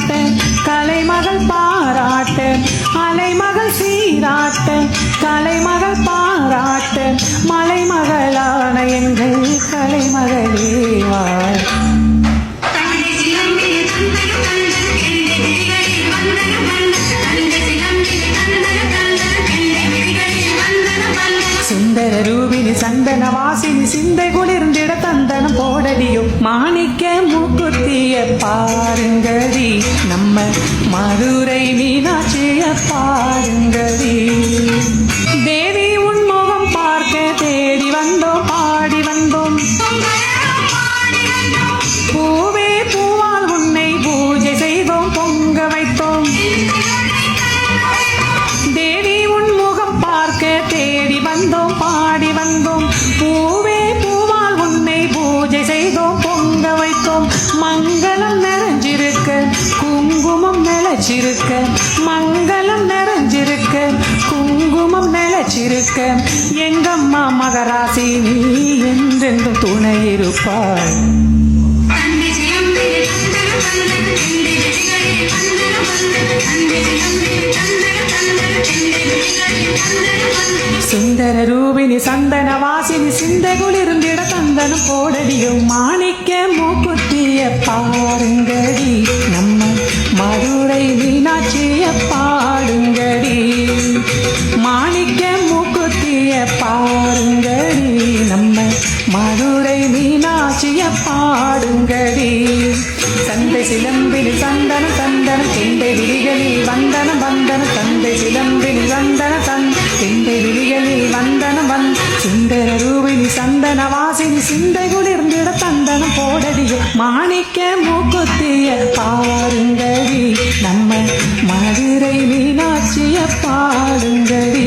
பாராட்ட கலைமகள் பாராட்டு அலைமகள் சீராட்டு கலைமகள் பாராட்டு மலைமகளான எங்கள் கலைமகளேவாள் சுந்தர ரூபினி சந்தன வாசினி சிந்தை குளிர்ந்திட தந்தனம் போடடியும் மாணிக்க மூக்குத்திய பாருங்கடி. நம்ம மதுரை மீனாட்சிய பாருங்கடி. தேவி உன்முகம் பார்க்க தேடி வந்தோம் பாடி வந்தோம். பூவே பூவால் உன்னை பூஜை செய்தோம் பொங்க வைத்தோம். தேவி உன்முகம் பார்க்க தேடி வந்தோம் பாடி வந்தோம். பூவே நிலச்சிருக்க மங்களம் நிறைஞ்சிருக்க குங்குமம் நிலச்சிருக்க எங்கம்மா மகராசி நீ என்றென்றும் துணை இருப்பாள் சுந்தர ரூபினி சந்தன வாசினி சிந்தை குளிர்ந்திட தந்தனம் போடடியும் மாணிக்க மூக்குத்திய பாருங்கடி. சந்தை சிலம்பினி சந்தன சந்தன திண்டை விழிகளில் வந்தன வந்தன சந்தை சிலம்பினி சந்தன தன் திண்டை விழிகளில் வந்தன வந் சுந்தர ரூபினி சந்தன வாசினி சிந்தை குளிர்ந்திட தந்தனம் போடடிய. மாணிக்க மூக்குத்திய பாருங்கடி நம்ம மதுரை மீனாட்சிய பாருங்கடி